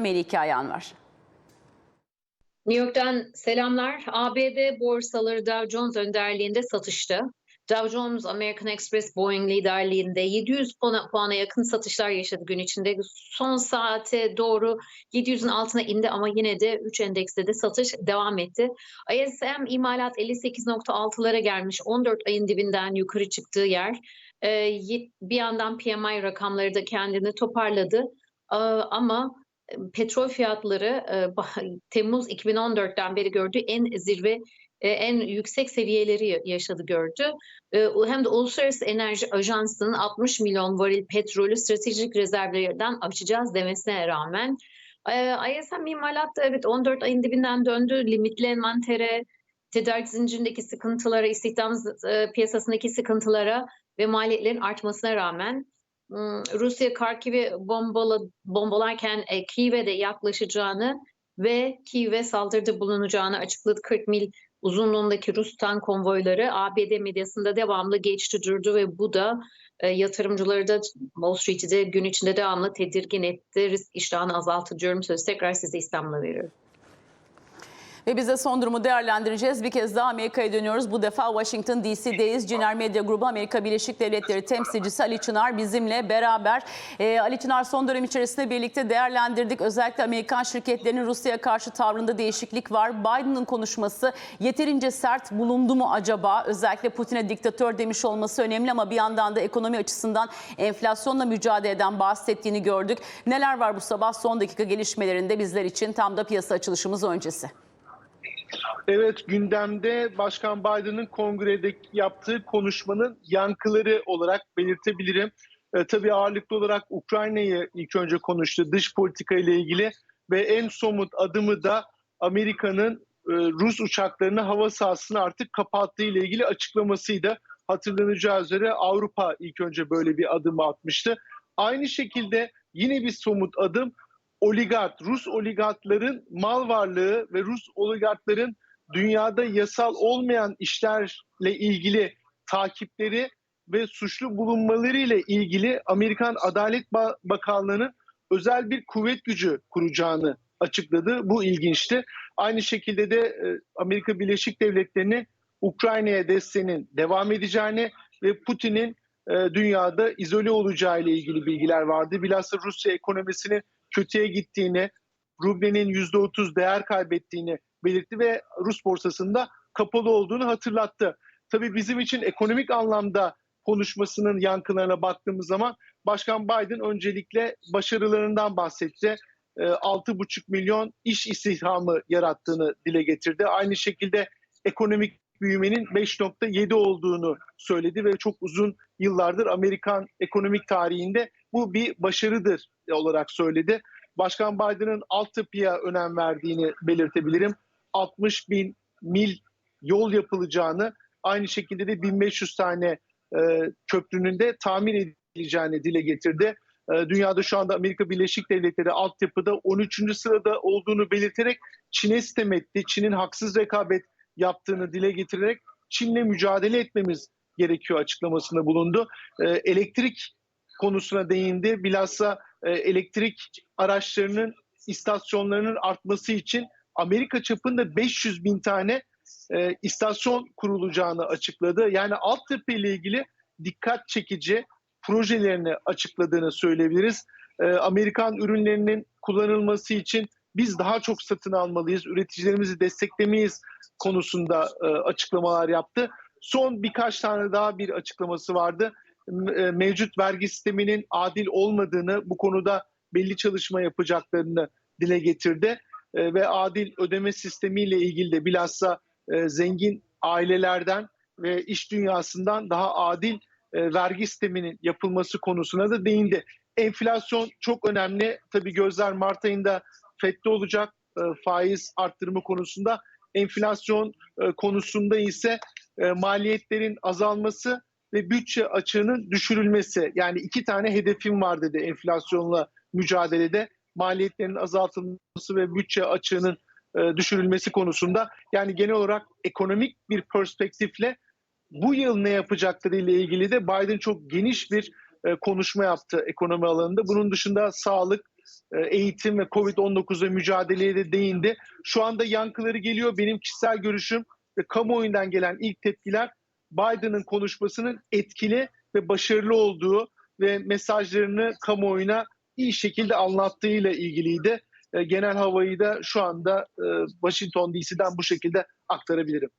Melike Ayan var. New York'tan selamlar. ABD borsaları Dow Jones önderliğinde satışta. Dow Jones American Express Boeing liderliğinde 700 puana, puana yakın satışlar yaşadı gün içinde. Son saate doğru 700'ün altına indi ama yine de 3 endekste de satış devam etti. ISM imalat 58.6'lara gelmiş. 14 ayın dibinden yukarı çıktığı yer. Ee, bir yandan PMI rakamları da kendini toparladı. Ee, ama petrol fiyatları e, Temmuz 2014'ten beri gördüğü en zirve e, en yüksek seviyeleri yaşadı gördü. E, hem de Uluslararası Enerji Ajansı'nın 60 milyon varil petrolü stratejik rezervlerden açacağız demesine rağmen ISM imalatta evet 14 ayın dibinden döndü. Limitli envantere, tedarik zincirindeki sıkıntılara, istihdam piyasasındaki sıkıntılara ve maliyetlerin artmasına rağmen Rusya Karkiv'i bombala, bombalarken e, Kiev'e de yaklaşacağını ve Kiev'e saldırıda bulunacağını açıkladı. 40 mil uzunluğundaki Rus tank konvoyları ABD medyasında devamlı geçti durdu ve bu da e, yatırımcıları da Wall Street'i de gün içinde devamlı tedirgin etti. Risk iştahını azaltı. Sözü tekrar size İstanbul'a veriyorum. Ve biz de son durumu değerlendireceğiz. Bir kez daha Amerika'ya dönüyoruz. Bu defa Washington DC'deyiz. Ciner Medya Grubu Amerika Birleşik Devletleri temsilcisi Ali Çınar bizimle beraber. Ee, Ali Çınar son dönem içerisinde birlikte değerlendirdik. Özellikle Amerikan şirketlerinin Rusya'ya karşı tavrında değişiklik var. Biden'ın konuşması yeterince sert bulundu mu acaba? Özellikle Putin'e diktatör demiş olması önemli ama bir yandan da ekonomi açısından enflasyonla mücadeleden bahsettiğini gördük. Neler var bu sabah son dakika gelişmelerinde bizler için tam da piyasa açılışımız öncesi? Evet gündemde Başkan Biden'ın kongrede yaptığı konuşmanın yankıları olarak belirtebilirim. E, tabii ağırlıklı olarak Ukrayna'yı ilk önce konuştu dış politika ile ilgili ve en somut adımı da Amerika'nın e, Rus uçaklarını hava sahasını artık kapattığı ile ilgili açıklamasıydı. Hatırlanacağı üzere Avrupa ilk önce böyle bir adım atmıştı. Aynı şekilde yine bir somut adım oligark, Rus oligarkların mal varlığı ve Rus oligarkların dünyada yasal olmayan işlerle ilgili takipleri ve suçlu bulunmaları ile ilgili Amerikan Adalet Bakanlığı'nın özel bir kuvvet gücü kuracağını açıkladı. Bu ilginçti. Aynı şekilde de e, Amerika Birleşik Devletleri'nin Ukrayna'ya desteğinin devam edeceğini ve Putin'in e, dünyada izole olacağı ile ilgili bilgiler vardı. Bilhassa Rusya ekonomisinin kötüye gittiğini, rublenin %30 değer kaybettiğini belirtti ve Rus borsasında kapalı olduğunu hatırlattı. Tabii bizim için ekonomik anlamda konuşmasının yankılarına baktığımız zaman Başkan Biden öncelikle başarılarından bahsetti. 6,5 ee, milyon iş istihdamı yarattığını dile getirdi. Aynı şekilde ekonomik büyümenin 5.7 olduğunu söyledi ve çok uzun yıllardır Amerikan ekonomik tarihinde bu bir başarıdır olarak söyledi. Başkan Biden'ın altyapıya önem verdiğini belirtebilirim. 60 bin mil yol yapılacağını, aynı şekilde de 1500 tane e, köprünün de tamir edileceğini dile getirdi. E, dünyada şu anda Amerika Birleşik Devletleri altyapıda 13. sırada olduğunu belirterek Çin'e sitem etti. Çin'in haksız rekabet yaptığını dile getirerek Çin'le mücadele etmemiz gerekiyor açıklamasında bulundu. E, elektrik konusuna değindi. Bilhassa e, elektrik araçlarının istasyonlarının artması için Amerika çapında 500 bin tane e, istasyon kurulacağını açıkladı. Yani altyapı ile ilgili dikkat çekici projelerini açıkladığını söyleyebiliriz. E, Amerikan ürünlerinin kullanılması için biz daha çok satın almalıyız, üreticilerimizi desteklemeyiz konusunda e, açıklamalar yaptı. Son birkaç tane daha bir açıklaması vardı. E, mevcut vergi sisteminin adil olmadığını, bu konuda belli çalışma yapacaklarını dile getirdi. E, ve adil ödeme sistemiyle ilgili de bilhassa e, zengin ailelerden ve iş dünyasından daha adil vergi sisteminin yapılması konusuna da değindi. Enflasyon çok önemli. Tabii gözler Mart ayında FED'de olacak faiz arttırımı konusunda. Enflasyon konusunda ise maliyetlerin azalması ve bütçe açığının düşürülmesi. Yani iki tane hedefim var dedi enflasyonla mücadelede. Maliyetlerin azaltılması ve bütçe açığının e, düşürülmesi konusunda. Yani genel olarak ekonomik bir perspektifle bu yıl ne yapacakları ile ilgili de Biden çok geniş bir e, konuşma yaptı ekonomi alanında. Bunun dışında sağlık, e, eğitim ve Covid-19'la mücadeleye de değindi. Şu anda yankıları geliyor. Benim kişisel görüşüm ve kamuoyundan gelen ilk tepkiler Biden'ın konuşmasının etkili ve başarılı olduğu ve mesajlarını kamuoyuna iyi şekilde anlattığıyla ilgiliydi. E, Genel havayı da şu anda e, Washington DC'den bu şekilde aktarabilirim.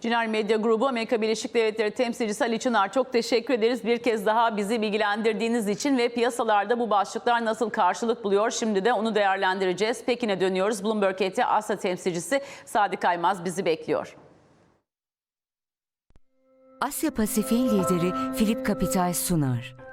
Ciner Medya Grubu Amerika Birleşik Devletleri temsilcisi Ali Çınar çok teşekkür ederiz. Bir kez daha bizi bilgilendirdiğiniz için ve piyasalarda bu başlıklar nasıl karşılık buluyor şimdi de onu değerlendireceğiz. Pekin'e dönüyoruz. Bloomberg ET Asya temsilcisi Sadık Aymaz bizi bekliyor. Asya Pasifik'in lideri Philip Capital sunar.